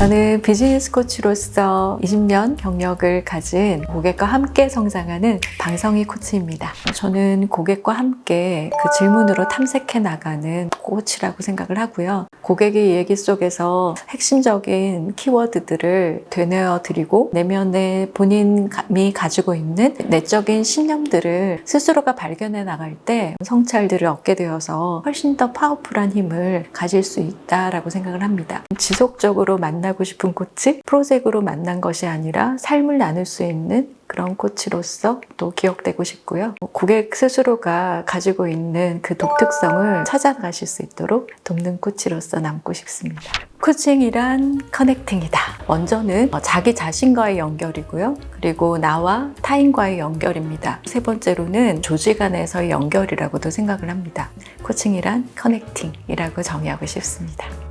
저는 비즈니스 코치로서 20년 경력을 가진 고객과 함께 성장하는 방성희 코치입니다. 저는 고객과 함께 그 질문으로 탐색해 나가는 코치라고 생각을 하고요. 고객의 얘기 속에서 핵심적인 키워드들을 되뇌어 드리고 내면에 본인이 가지고 있는 내적인 신념들을 스스로가 발견해 나갈 때 성찰들을 얻게 되어서 훨씬 더 파워풀한 힘을 가질 수 있다라고 생각을 합니다. 지속적으로 만나 고 싶은 코치, 프로젝트로 만난 것이 아니라 삶을 나눌 수 있는 그런 코치로서 또 기억되고 싶고요. 고객 스스로가 가지고 있는 그 독특성을 찾아가실 수 있도록 돕는 코치로서 남고 싶습니다. 코칭이란 커넥팅이다. 먼저는 자기 자신과의 연결이고요. 그리고 나와 타인과의 연결입니다. 세 번째로는 조직 안에서의 연결이라고도 생각을 합니다. 코칭이란 커넥팅이라고 정의하고 싶습니다.